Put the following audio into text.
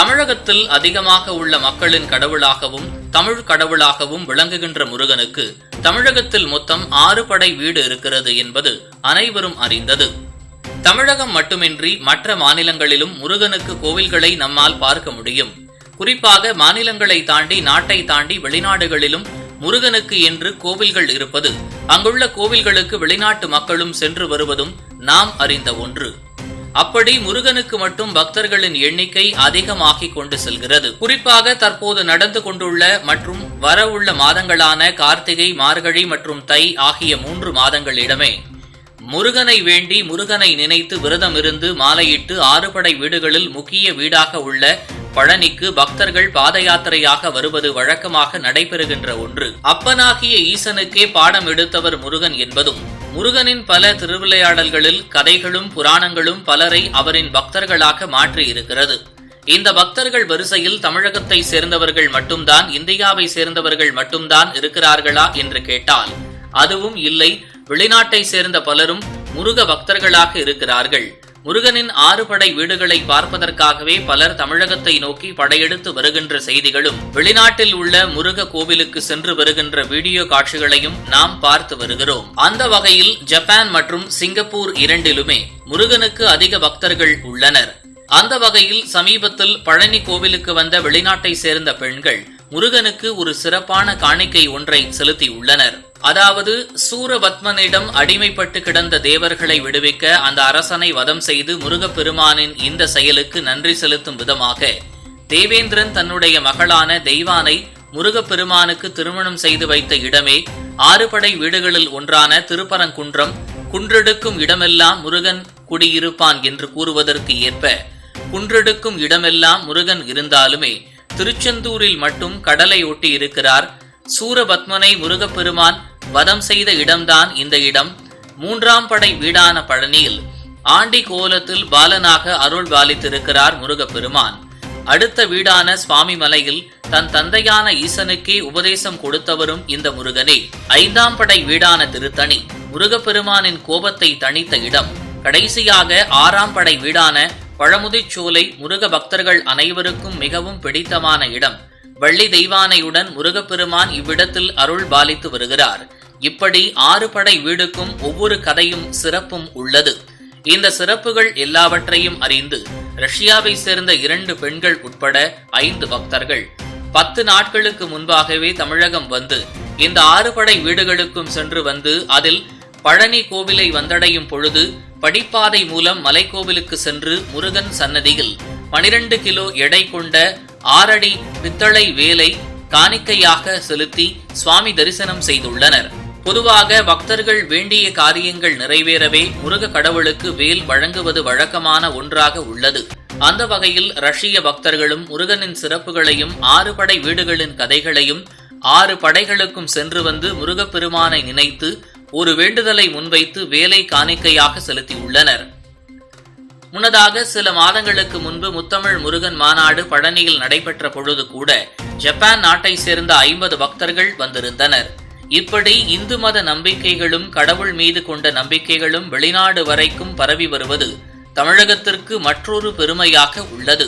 தமிழகத்தில் அதிகமாக உள்ள மக்களின் கடவுளாகவும் தமிழ் கடவுளாகவும் விளங்குகின்ற முருகனுக்கு தமிழகத்தில் மொத்தம் ஆறு படை வீடு இருக்கிறது என்பது அனைவரும் அறிந்தது. தமிழகம் மட்டுமின்றி மற்ற மாநிலங்களிலும் முருகனுக்கு கோவில்களை நம்மால் பார்க்க முடியும். குறிப்பாக மாநிலங்களை தாண்டி நாட்டை தாண்டி வெளிநாடுகளிலும் முருகனுக்கு என்று கோவில்கள் இருப்பது அங்குள்ள கோவில்களுக்கு வெளிநாட்டு மக்களும் சென்று வருவதும் நாம் அறிந்த ஒன்று. அப்படி முருகனுக்கு மட்டும் பக்தர்களின் எண்ணிக்கை அதிகமாகிக் கொண்டு செல்கிறது. குறிப்பாக தற்போது நடந்து கொண்டுள்ள மற்றும் வரவுள்ள மாதங்களான கார்த்திகை மார்கழி மற்றும் தை ஆகிய மூன்று மாதங்களிடமே முருகனை வேண்டி முருகனை நினைத்து விரதம் இருந்து மாலையிட்டு ஆறுபடை வீடுகளில் முக்கிய வீடாக உள்ள பழனிக்கு பக்தர்கள் பாத யாத்திரையாக வருவது வழக்கமாக நடைபெறுகின்ற ஒன்று. அப்பனாகிய ஈசனுக்கே பாடம் எடுத்தவர் முருகன் என்பதும் முருகனின் பல திருவிளையாடல்களில் கதைகளும் புராணங்களும் பலரை அவரின் பக்தர்களாக மாற்றியிருக்கிறது. இந்த பக்தர்கள் வரிசையில் தமிழகத்தை சேர்ந்தவர்கள் மட்டும்தான் இந்தியாவை சேர்ந்தவர்கள் மட்டும்தான் இருக்கிறார்களா என்று கேட்டால் அதுவும் இல்லை. வெளிநாட்டை சேர்ந்த பலரும் முருக பக்தர்களாக இருக்கிறார்கள். முருகனின் ஆறு படை வீடுகளை பார்ப்பதற்காகவே பலர் தமிழகத்தை நோக்கி படையெடுத்து வருகின்ற செய்திகளும் வெளிநாட்டில் உள்ள முருக கோவிலுக்கு சென்று வருகின்ற வீடியோ காட்சிகளையும் நாம் பார்த்து வருகிறோம். அந்த வகையில் ஜப்பான் மற்றும் சிங்கப்பூர் இரண்டிலுமே முருகனுக்கு அதிக பக்தர்கள் உள்ளனர். அந்த வகையில் சமீபத்தில் பழனி கோவிலுக்கு வந்த வெளிநாட்டை சேர்ந்த பெண்கள் முருகனுக்கு ஒரு சிறப்பான காணிக்கை ஒன்றை செலுத்தியுள்ளனர். அதாவது சூரபத்மனிடம் அடிமைப்பட்டு கிடந்த தேவர்களை விடுவிக்க அந்த அரசனை வதம் செய்து முருகப்பெருமானின் இந்த செயலுக்கு நன்றி செலுத்தும் விதமாக தேவேந்திரன் தன்னுடைய மகளான தெய்வானை முருகப்பெருமானுக்கு திருமணம் செய்து வைத்த இடமே ஆறுபடை வீடுகளில் ஒன்றான திருப்பரங்குன்றம் குன்றெடுக்கும் இடமெல்லாம் முருகன் குடியிருப்பான் என்று கூறுவதற்கு ஏற்ப குன்றெடுக்கும் இடமெல்லாம் முருகன் இருந்தாலுமே திருச்செந்தூரில் மட்டும் கடலை ஒட்டி இருக்கிறார். சூரபத்மனை முருகப்பெருமான் வதம் செய்த இடம்தான் இந்த இடம். மூன்றாம் படை வீடான பழனியில் ஆண்டி கோலத்தில் பாலனாக அருள் பாலித்திருக்கிறார் முருகப்பெருமான். அடுத்த வீடான சுவாமி மலையில் தன் தந்தையான ஈசனுக்கே உபதேசம் கொடுத்தவரும் இந்த முருகனே. ஐந்தாம் படை வீடான திருத்தணி முருகப்பெருமானின் கோபத்தை தணித்த இடம். கடைசியாக ஆறாம் படை வீடான பழமுதிச்சோலை முருக பக்தர்கள் அனைவருக்கும் மிகவும் பிடித்தமான இடம். வள்ளி தெய்வானையுடன் முருகப்பெருமான் இவ்விடத்தில் அருள் பாலித்து வருகிறார். இப்படி ஆறு படை வீடுக்கும் ஒவ்வொரு கதையும் சிறப்பும் உள்ளது. இந்த சிறப்புகள் எல்லாவற்றையும் அறிந்து ரஷ்யாவை சேர்ந்த இரண்டு பெண்கள் உட்பட ஐந்து பக்தர்கள். பத்து நாட்களுக்கு முன்பாகவே தமிழகம் வந்து இந்த ஆறு படை வீடுகளுக்கும் சென்று வந்து அதில் பழனி கோவிலை வந்தடையும் பொழுது படிப்பாதை மூலம் மலைக்கோவிலுக்கு சென்று முருகன் சன்னதியில் பனிரெண்டு கிலோ எடை கொண்ட ஆறடி பித்தளை வேலை காணிக்கையாக செலுத்தி சுவாமி தரிசனம் செய்துள்ளனர். பொதுவாக பக்தர்கள் வேண்டிய காரியங்கள் நிறைவேறவே முருக கடவுளுக்கு வேல் வழங்குவது வழக்கமான ஒன்றாக உள்ளது. அந்த வகையில் ரஷ்ய பக்தர்களும் முருகனின் சிறப்புகளையும் ஆறு படை வீடுகளின் கதைகளையும் ஆறு படைகளுக்கும் சென்று வந்து முருகப்பெருமானை நினைத்து ஒரு வேண்டுதலை முன்வைத்து வேலை காணிக்கையாக செலுத்தியுள்ளனர். முன்னதாக சில மாதங்களுக்கு முன்பு முத்தமிழ் முருகன் மாநாடு பழனியில் நடைபெற்ற பொழுது கூட ஜப்பான் நாட்டை சேர்ந்த ஐம்பது பக்தர்கள் வந்திருந்தனர். இப்படி இந்து மத நம்பிக்கைகளும் கடவுள் மீது கொண்ட நம்பிக்கைகளும் வெளிநாடு வரைக்கும் பரவி வருவது தமிழகத்திற்கு மற்றொரு பெருமையாக உள்ளது.